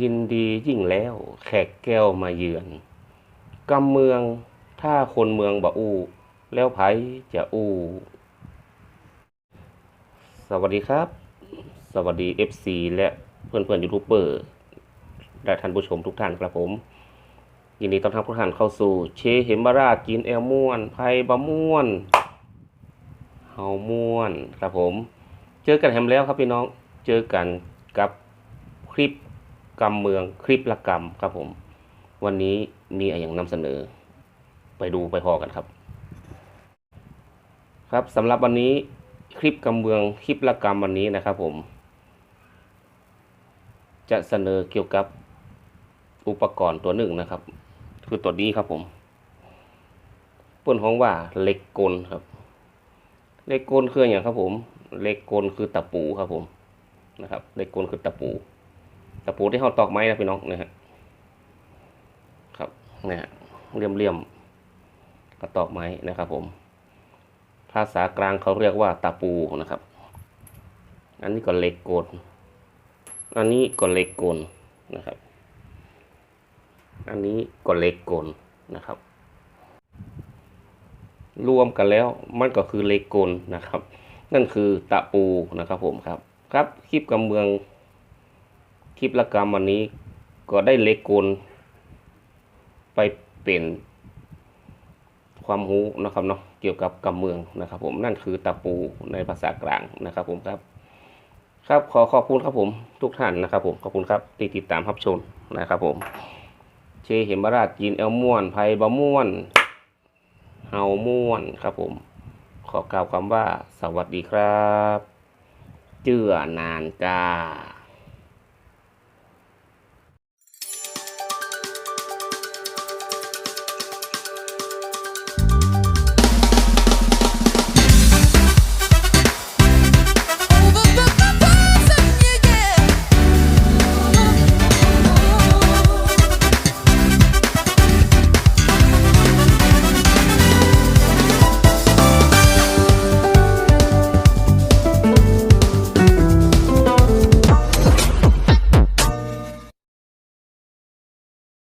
ยินดียิ่งแล้ว แขกแก้วมาเยือนกำเมืองถ้าคนเมืองบ่อู้ แล้วไผจะอู้ สวัสดีครับ สวัสดี FC และเพื่อนเพื่อนยูทูบเบอร์และท่านผู้ชมทุกท่านครับผม ยินดีต้อนรับทุกท่านเข้าสู่ เชเฮมบารากินแอลม่วนไพบะม่วนเฮาม่วนครับผม เจอกันแฮมแล้วครับพี่น้องเจอกันกับคลิป กำเมืองคลิปละกรรมครับผม วันนี้มีอะไรอย่างนำเสนอ ไปดูไปพอกันครับ ครับสำหรับวันนี้คลิปกำเมืองคลิปละกรรมวันนี้นะครับผม จะเสนอเกี่ยวกับอุปกรณ์ตัวหนึ่งนะครับ คือตัวนี้ครับผมเปิ้นของว่าเหล็กกลครับเหล็กกลคืออย่างครับผมเหล็กกลคือตะปูครับผมนะครับเหล็กกลคือตะปู ตะปูที่เขาตอกไม้นะพี่น้องนะฮะครับนะฮะเลี่ยมเลี่ยมๆกระตอกไม้นะครับ ผม ภาษากลางเขาเรียกว่าตะปูนะครับ อันนี้ก็เหล็กกลอันนี้ก็เหล็กกลนะครับ อันนี้ก็เหล็กกลนะครับ รวมกันแล้วมันก็คือเหล็กกลนะครับ นั่นคือตะปูนะครับผมครับ ครับคลิปกำเมือง คลิปละกรรมวันนี้ก็ได้เล็กกลไปเป็นความรู้นะครับเนาะเกี่ยวกับกำเมืองนะครับ ผมนั่นคือตะปูในภาษากลางนะครับ ผมครับ ครับขอขอบคุณครับผมทุกท่านนะครับ ผมขอบคุณครับที่ติดตามรับชมนะครับ ผม เชเห็มบราชกินเอลม่วนไพบะม่วนเฮาม่วนครับ ผม ขอกล่าวคำว่า สวัสดีครับ เจือนานกา